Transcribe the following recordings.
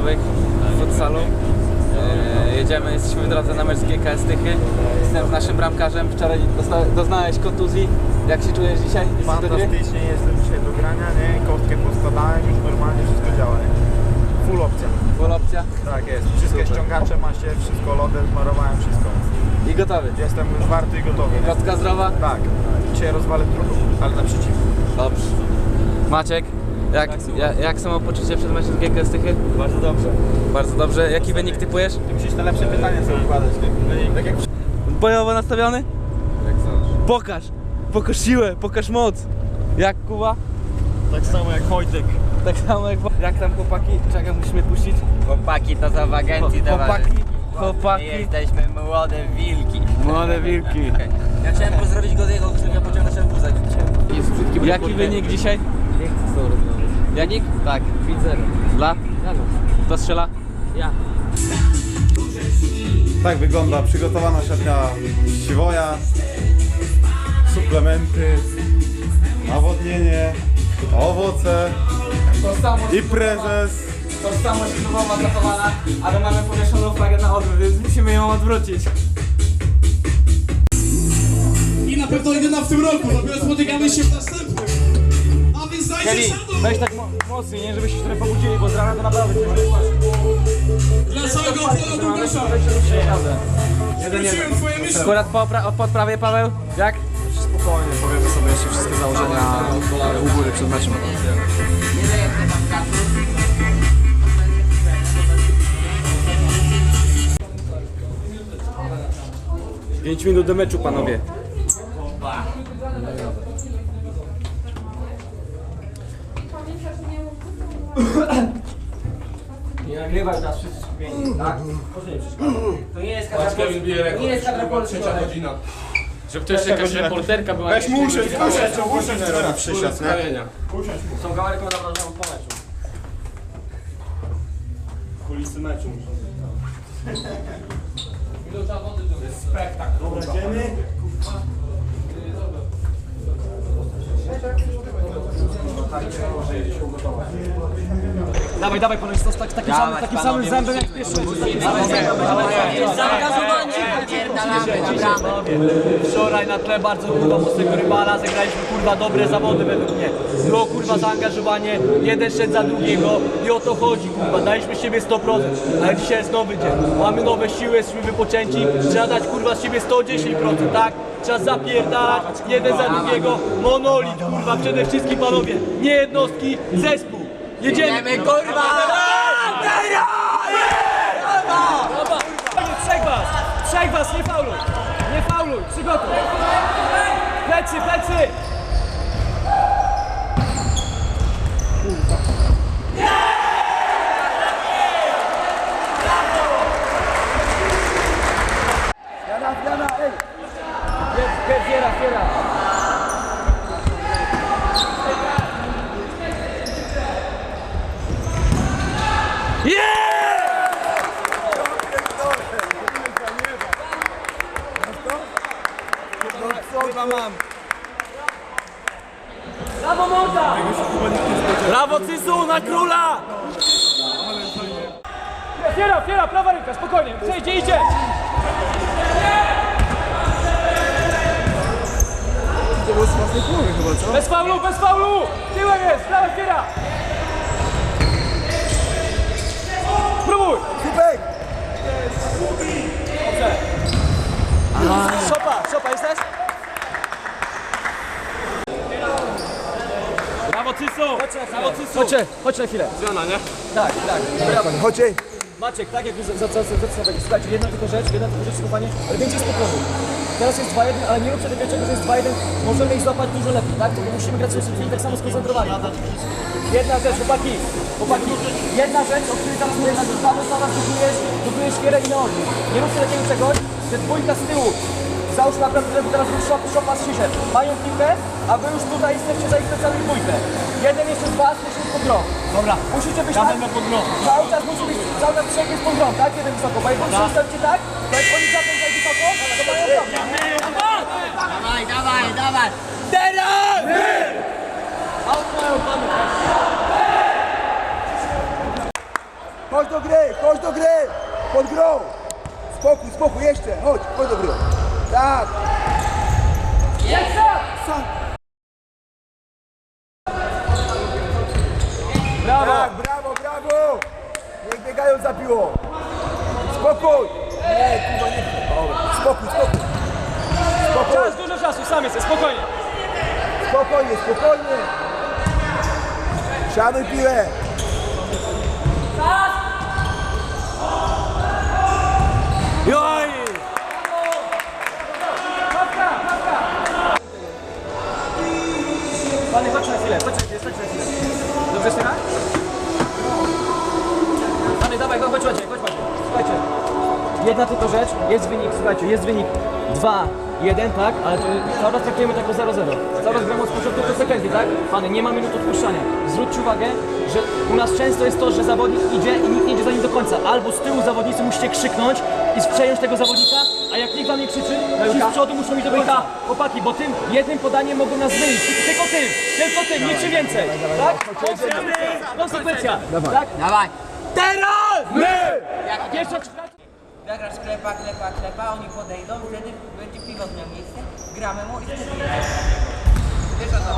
meczowych w futsalu. E, jedziemy, jesteśmy w drodze na mecz z GKS Tychy. Jestem z naszym bramkarzem. Wczoraj doznałeś kontuzji. Jak się czujesz dzisiaj? Jesteś? Fantastycznie jestem dzisiaj do grania, nie? Kostkę poskładałem, już normalnie wszystko działa, nie? Full opcja. Full opcja. Tak jest. Wszystkie ściągacze macie, wszystko lodem, zmarowałem wszystko. I gotowy. Jestem zwarty i gotowy. Kostka zdrowa? Tak. Dzisiaj rozwalę drugą, ale naprzeciw. Dobrze. Maciek, jak, jak, jak samopoczucie przed meczem z GKS Tychy? Bardzo dobrze. Bardzo dobrze. Jaki wynik typujesz? Musisz te lepsze pytania sobie układać, nie? Tak jak Bojowo nastawiony? Jak zawsze. Pokaż! Pokaż siłę, pokaż moc! Jak Kuba? Tak samo jak Wojtek. Tak samo jak... Jak tam chłopaki? Czekaj, musimy puścić. Chłopaki to są w agencji Chłopaki, towarzyskie. My chłopaki. jesteśmy młode wilki. Młode wilki. Ja chciałem pozdrowić go jego, którego pociągnąć ten wózek. Jaki wynik dzisiaj? Janik? Tak. 5-0. Dla? Kto strzela? Ja. Tak wygląda przygotowana szatnia siwoja, suplementy, nawodnienie, owoce To samo i prezes. To samo ślubowa zachowana, ale mamy powieszoną flagę na odwrót, więc musimy ją odwrócić. I na pewno jedyna w tym roku, dopiero spotykamy się w następnym. A więc dajcie szanowni weź tak mocniej, nie? Żebyście się trochę pobudzili, bo z rana to naprawdę ciężko. dla całego oporu Długasza. Zwróciłem twoje myśli. Akurat po, pra- pod prawej Paweł, jak? Spokojnie, powiemy sobie jeszcze wszystkie założenia u góry przed meczem. 5 minut do meczu, panowie. Nie nagrywać nas wszyscy skupieni, tak? Proszę nie przeszkadzać. To nie jest kadra To nie jest kadra polska. Żeby to jeszcze jakaś reporterka była. Weź mu usiąść, usiąść, usiąść teraz przysiad, nie? Są kamery, które naprawdę po meczu. Kulisy meczu muszą. Dawaj, dawaj, ponoć to z tak, takim, samym, takim samym zębem jak pierwszy. Zaangażowani, Wczoraj na tle bardzo kurwa mocnego rywala zagraliśmy kurwa dobre zawody według mnie. Było kurwa zaangażowanie, jeden szedł za drugiego. I o to chodzi kurwa, daliśmy z siebie 100%, ale dzisiaj jest nowy dzień, mamy nowe siły, jesteśmy wypoczęci, trzeba dać kurwa z siebie 110%, tak? Trzeba zapierdalać jeden za drugiego, monolit kurwa przede wszystkim panowie, nie jednostki, zespół. Jedziemy kurwa! Trzech was! Trzech was, nie fauluj! Nie fauluj, przygotuj! Plecy, plecy! Jest, fiera, fiera! Brawo Morda! Brawo Cysu na króla! Fiera, fiera, prawa ręka, spokojnie, przejdzie, idzie! Bez faulu, bez faulu! Tyłem jest, prawa fiera! Spróbuj! Dobrze. Szopa, szopa, jesteś? Brawo Cysu! Brawo chodź na chwilę. Zmiana, nie? Tak, tak. Chodźcie. Maciek, tak jak za, za, za, Słuchajcie, jedna tylko rzecz, jedna tylko rzecz, schowanie, ale więcej spokoju. Teraz jest 2-1, ale nie róbcie tego czego, że jest 2-1, możemy ich złapać dużo lepiej, tak? Tylko musimy grać sobie tak samo skoncentrowani. Jedna rzecz, chłopaki, chłopaki, jedna rzecz, o której teraz mówię, na dawno za was budujesz, budujesz kierę i nogi. Nie róbcie takiego czegoś, że dwójka z tyłu, załóżmy naprawdę, żeby teraz był szop, szopa z Krzyżem, mają piłkę, a wy już tutaj jesteście za ich plecami dwójkę. Jeden jeszcze z was musi być pod grą. Dobra. Musicie być ja tak, pod grą. Cały czas musi być, cały czas trzech jest pod grą, tak? Jeden wysoko, bo jak ustawicie tak, to jak oni zapią za wysoko, to mają problem. Dawaj, dawaj, dawaj! Mają panu. chodź do gry, chodź do gry! Pod grą! Spokój, spokój, jeszcze, chodź, chodź do gry. Tak! Brawo! Tak, brawo, brawo! Niech biegają za piłą. Spokój! Nie, kurwa, nie. Dobra. Spokój, spokój. Spokój, Czas, dużo czasu, sam jesteś, spokojnie. spokojnie, spokojnie. Szanuj piłę. Jest wynik, słuchajcie, jest wynik 2, 1, tak? Ale to cały czas traktujemy to jako 0-0. Cały czas gramy od początku do sekwendy, tak? Panie, nie ma minut odpuszczania. Zwróćcie uwagę, że u nas często jest to, że zawodnik idzie i nikt nie idzie za nim do końca. Albo z tyłu zawodnicy musicie krzyknąć i przejąć tego zawodnika, a jak nikt wam nie krzyczy, ci z przodu muszą iść do końca. Chłopaki, bo tym jednym podaniem mogą nas mylić. Tylko tym, tylko tym, niczym więcej. Tak? Konsekwencja. Tak? Dawaj. Teraz! My! Pierwsza Zagrasz klepa, klepa, klepa, oni podejdą, wtedy będzie pivot miał miejsce, gramy mu i wtedy... Wiesz o co?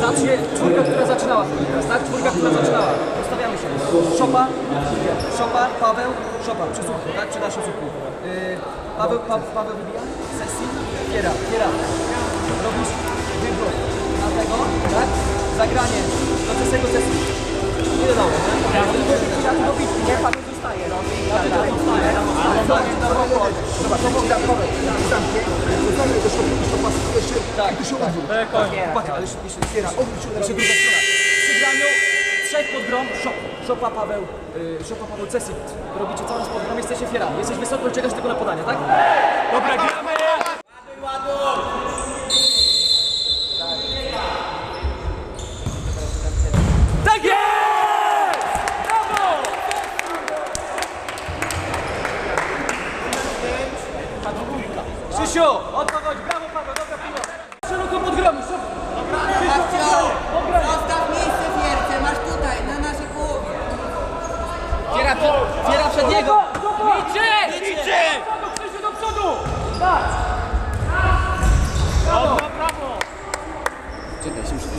Zacznie czwórka, która zaczynała teraz, tak? Czwórka, która zaczynała. Ustawiamy się. Szopa, Szopa, Paweł, Szopa, przy tak? Przy naszym słupku. Yy, Paweł, pa, Paweł wybija, sesji, Kiera, Kiera. Robisz wybór tego, tak? Zagranie do cesego sesji. Nie dało, nie? Trzeba robić, nie, Paweł zostaje. Paweł zostaje. Ale to nie dało Zobacz, to mogę Paweł, zamknie, zostanie do środka, to pas jeszcze, Tak, tu się odwróć. Patrz, ale się, się otwiera, odwróć się, się druga strona. Przy graniu trzech pod grą, szop, szopa Paweł, y, szopa Paweł Cesit. Robicie cały czas pod grą, jesteście fiera. Jesteś wysoko i czekasz tylko na podanie, tak? Dobra, gramy! Tak Krzysiu, o to chodzi, brawo Paweł, dobra piła. Szeroko pod grą, szybko. Babcio, zostaw miejsce w wierce, masz tutaj, na naszej połowie. Fiera, przed, fiera przed niego. Liczy! Liczy! Do przodu, Krzysiu, do przodu! Tak! Brawo, brawo! Czekaj, się muszę tu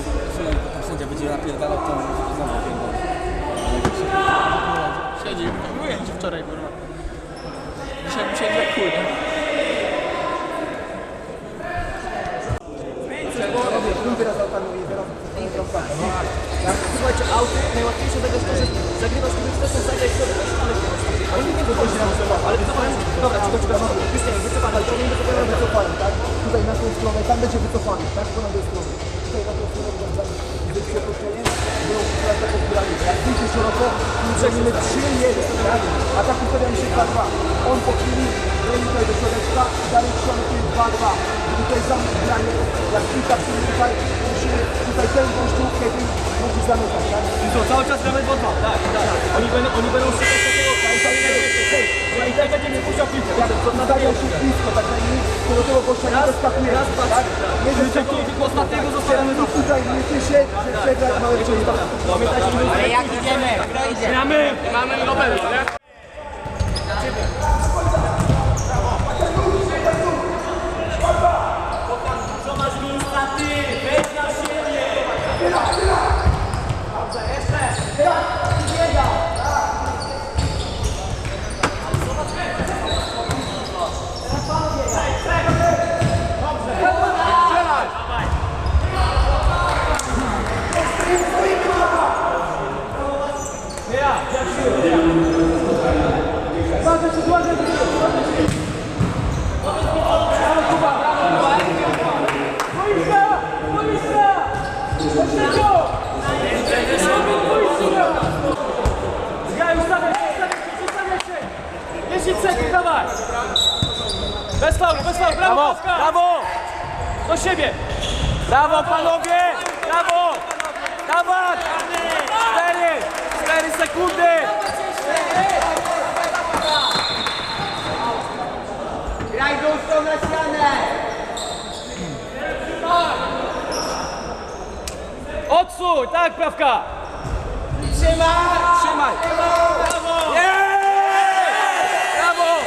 tam sędzia będzie napierdalał, to znowu pierdolę. Siedzi, mówiłem ci wczoraj, kurwa. Dzisiaj mi siedzi jak chuj, nie? Słuchajcie, auty, najłatwiejsze zagrać to, że zagrywasz kiedy chcesz, to zagrać to ale Oni nie wiedzą, że ale wycofałem, dobra, nie wiem, wycofałem, ale to nie wycofałem, wycofany, tak? Tutaj na tą stronę, tam będzie wycofany, tak? Po lewej stronie. Tutaj na tą stronę będzie przepuszczenie, było teraz taką piramidę. Jak pójdzie szeroko, zrobimy 3-1, tak? A tak ustawiamy się 2-2. On po chwili wejdzie tutaj do środeczka dalej trzymamy tutaj 2-2. Żeby tutaj zamknąć granie, jak kilka przyjdzie tutaj, musimy tutaj ten gościu, Kevin, musi zamykać, tak? I co, cały czas gramy 2 tak, tak. Oni będą, oni będą szukać takiego fajnego, i tak będzie nie puszczał piłkę. Jak nadają się blisko, tak najmniej, to do tego gościa nie doskakuje. Raz, dwa, tak? Nie Czyli tylko ostatniego zostawiamy I tutaj liczy się, że przegrać małe przejście. Pamiętajcie, że Ale jak idziemy? Gramy! Mamy Nobel, nie? Brawo panowie! Brawo! Dawaj! Cztery! Cztery sekundy! Graj gąstą na ścianę! Odsuń! Tak, prawka! Trzymaj! Trzymaj! Brawo! Brawo!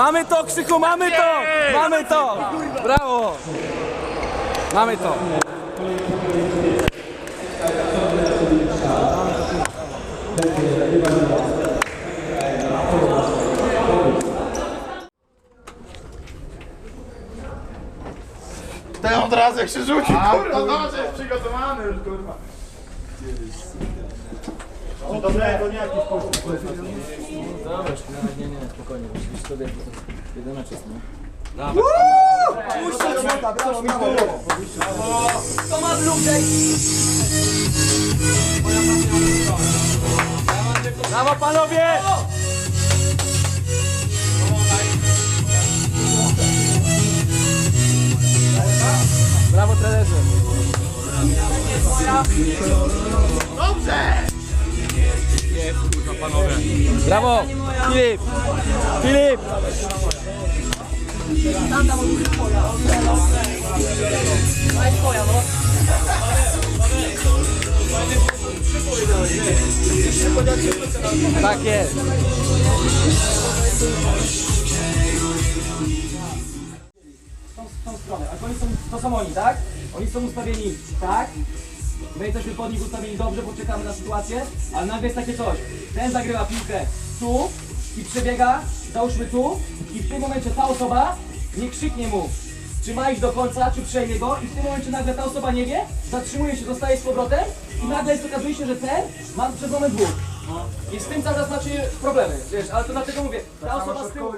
Mamy to, Krzyku, mamy to! Mamy to! Brawo! Mamy to! Ten od razu jak się rzuci, kurwa, dobrze, jest przygotowany już, kurwa. O, dobrego, nie jakiś poszło. Dobra, nie, nie, spokojnie, musisz sobie jeden mecz jest, nie? Robota, brawo, brawo. Kto ma dłużej? Brawo panowie! Brawo, trenerze! Brawo! Filip! Filip! Tak jest! Tą, tą stronę. A oni są, to są oni, tak? Oni są ustawieni tak. My jesteśmy pod nich ustawieni dobrze, bo czekamy na sytuację, ale nagle jest takie coś. Ten zagrywa piłkę tu i przebiega, załóżmy tu i w tym momencie ta osoba nie krzyknie mu, czy ma iść do końca, czy przejmie go i w tym momencie nagle ta osoba nie wie, zatrzymuje się, zostaje z powrotem i nagle jest, okazuje się, że ten ma przez moment dwóch. I z tym cały czas macie problemy, wiesz, ale to dlatego mówię, ta osoba z tyłu...